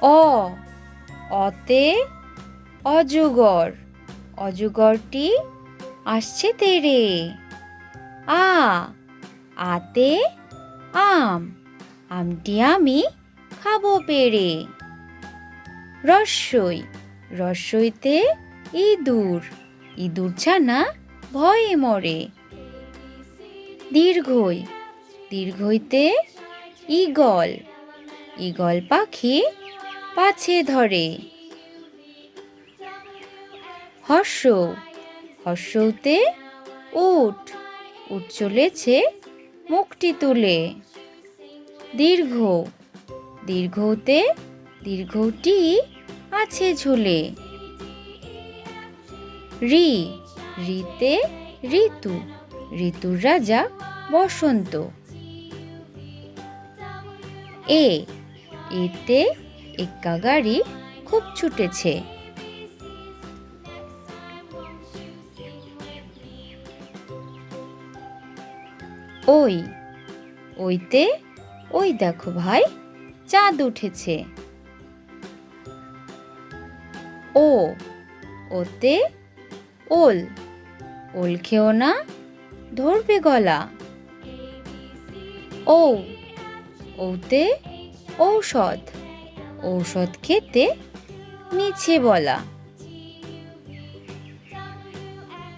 অ, অতে অজগর অজগরটি আসছে তেরে। আ, আতে আম। আমটি আমি খাব পেরে। রস্যই রস্যইতে ইঁদুর। ইঁদুর ছানা ভয়ে মরে। দীর্ঘই, দীর্ঘইতে ঈগল। ঈগল পাখি পাছে ধরে। হর্ষ, হর্ষতে উট উট চলেছে মুখটি তুলে। দীর্ঘ, দীর্ঘতে দীর্ঘটি আছে ঝুলে। রি, রিতে ঋতু, ঋতুর রাজা বসন্ত। এ, এতে এক্কা গাড়ি খুব ছুটেছে ওই ওইতে ওই দেখো ভাই চাঁদ উঠেছে ও ওতে ওল ওল খেও না ধরবে গলা ও ওতে ঔষধ ঔষধ খেতে মিছে বলা।